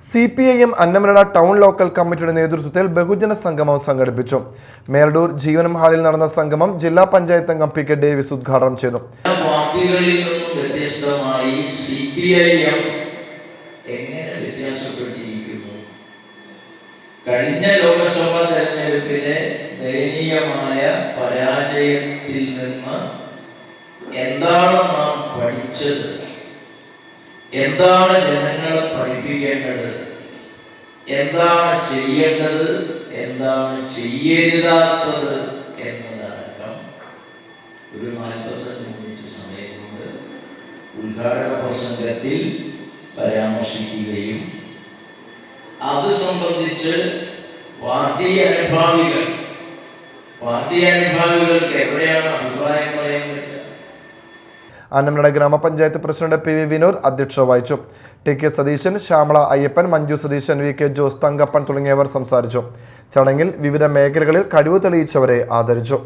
C P I M Annamanada town local കമ്മിറ്റിയുടെ നേതൃത്വത്തിൽ ബഹുജന സംഗമം സംഘടിപ്പിച്ചു. മേലടൂർ ജീവനം ഹാളിൽ നടന്ന സംഗമം ജില്ലാ പഞ്ചായത്ത് അംഗം പി കെ ഡേവിസ് ഉദ്ഘാടനം ചെയ്തു. പാർട്ടികളിൽ നിന്നും വ്യത്യസ്തമായി സി പി ഐ എം കഴിഞ്ഞ ലോക്സഭാ തെരഞ്ഞെടുപ്പിലെ ദയനീയമായ പരാജയത്തിൽ നിന്ന് എന്താണ് നാം പഠിച്ചത്? എന്താണ് ജനങ്ങളെ പഠിപ്പിക്കേണ്ടത്? എന്താണ് ചെയ്യേണ്ടത്? എന്താണ് ചെയ്യരുതാത്തത് എന്നതടക്കം ഒരു നാൽപ്പത്തഞ്ച് മിനിറ്റ് സമയം കൊണ്ട് ഉദ്ഘാടന പ്രസംഗത്തിൽ പരാമർശിക്കുകയും അത് സംബന്ധിച്ച് പാർട്ടി അനുഭാവികൾ പാർട്ടി അനുഭാവികൾക്ക് എവിടെയാണ് അന്നമനട ഗ്രാമപഞ്ചായത്ത് പ്രസിഡന്റ് പി വി വിനോദ് അധ്യക്ഷത വഹിച്ചു. T K Satheesan Shyamala Ayyappan Manju Satheesan V K Jose Thankappan തുടങ്ങിയവർ സംസാരിച്ചു. ചടങ്ങിൽ വിവിധ മേഖലകളിൽ കഴിവ് തെളിയിച്ചവരെ ആദരിച്ചു.